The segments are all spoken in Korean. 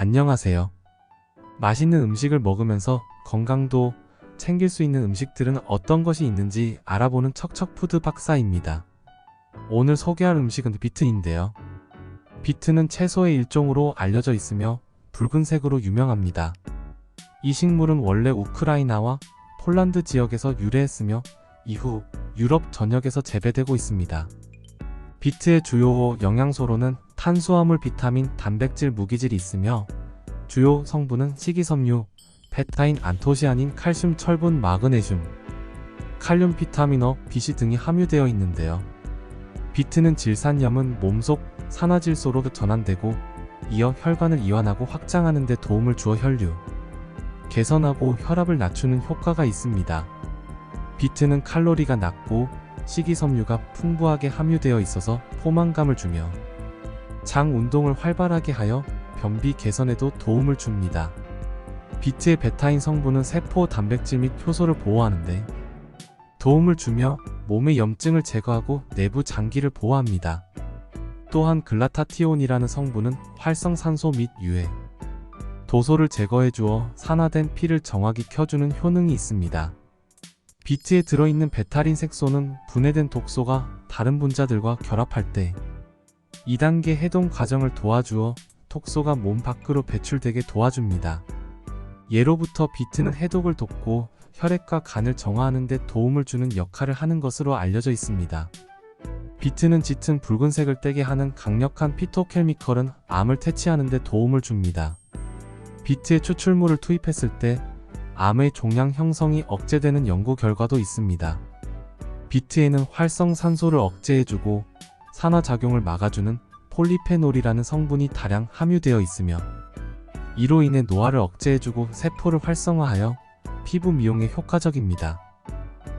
안녕하세요. 맛있는 음식을 먹으면서 건강도 챙길 수 있는 음식들은 어떤 것이 있는지 알아보는 척척푸드 박사입니다. 오늘 소개할 음식은 비트인데요. 비트는 채소의 일종으로 알려져 있으며 붉은색으로 유명합니다. 이 식물은 원래 우크라이나와 폴란드 지역에서 유래했으며 이후 유럽 전역에서 재배되고 있습니다. 비트의 주요 영양소로는 탄수화물, 비타민, 단백질, 무기질이 있으며 주요 성분은 식이섬유, 베타인, 안토시아닌, 칼슘, 철분, 마그네슘, 칼륨, 비타민어, 비시 등이 함유되어 있는데요. 비트는 질산염은 몸속 산화질소로 전환되고 이어 혈관을 이완하고 확장하는 데 도움을 주어 혈류, 개선하고 혈압을 낮추는 효과가 있습니다. 비트는 칼로리가 낮고 식이섬유가 풍부하게 함유되어 있어서 포만감을 주며 장 운동을 활발하게 하여 변비 개선에도 도움을 줍니다. 비트의 베타인 성분은 세포 단백질 및 효소를 보호하는데 도움을 주며 몸의 염증을 제거하고 내부 장기를 보호합니다. 또한 글라타티온이라는 성분은 활성산소 및 유해, 도소를 제거해 주어 산화된 피를 정확히 켜주는 효능이 있습니다. 비트에 들어있는 베타린 색소는 분해된 독소가 다른 분자들과 결합할 때 2단계 해동 과정을 도와주어 독소가 몸 밖으로 배출되게 도와줍니다. 예로부터 비트는 해독을 돕고 혈액과 간을 정화하는 데 도움을 주는 역할을 하는 것으로 알려져 있습니다. 비트는 짙은 붉은색을 떼게 하는 강력한 피토켈미컬은 암을 퇴치하는 데 도움을 줍니다. 비트에 추출물을 투입했을 때 암의 종양 형성이 억제되는 연구 결과도 있습니다. 비트에는 활성산소를 억제해주고 산화작용을 막아주는 폴리페놀이라는 성분이 다량 함유되어 있으며 이로 인해 노화를 억제해주고 세포를 활성화하여 피부 미용에 효과적입니다.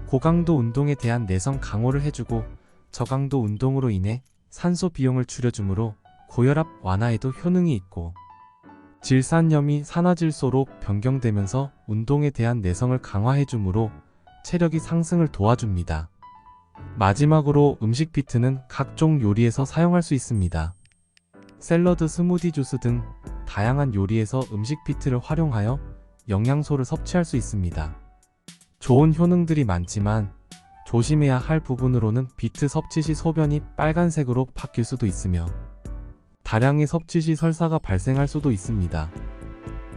고강도 운동에 대한 내성 강호를 해주고 저강도 운동으로 인해 산소 비용을 줄여주므로 고혈압 완화에도 효능이 있고 질산염이 산화질소로 변경되면서 운동에 대한 내성을 강화해주므로 체력이 상승을 도와줍니다. 마지막으로 음식 비트는 각종 요리에서 사용할 수 있습니다. 샐러드, 스무디 주스 등 다양한 요리에서 음식 비트를 활용하여 영양소를 섭취할 수 있습니다. 좋은 효능들이 많지만 조심해야 할 부분으로는 비트 섭취 시 소변이 빨간색으로 바뀔 수도 있으며 다량의 섭취 시 설사가 발생할 수도 있습니다.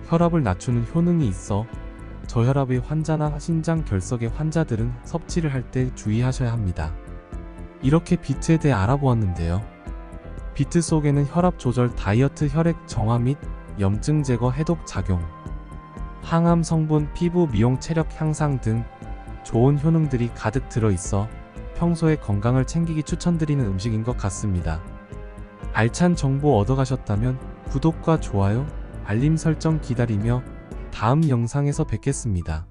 혈압을 낮추는 효능이 있어 저혈압의 환자나 신장 결석의 환자들은 섭취를 할 때 주의하셔야 합니다. 이렇게 비트에 대해 알아보았는데요. 비트 속에는 혈압 조절, 다이어트, 혈액 정화 및 염증 제거, 해독 작용, 항암 성분, 피부 미용, 체력 향상 등 좋은 효능들이 가득 들어 있어 평소에 건강을 챙기기 추천드리는 음식인 것 같습니다. 알찬 정보 얻어가셨다면 구독과 좋아요, 알림 설정 기다리며 다음 영상에서 뵙겠습니다.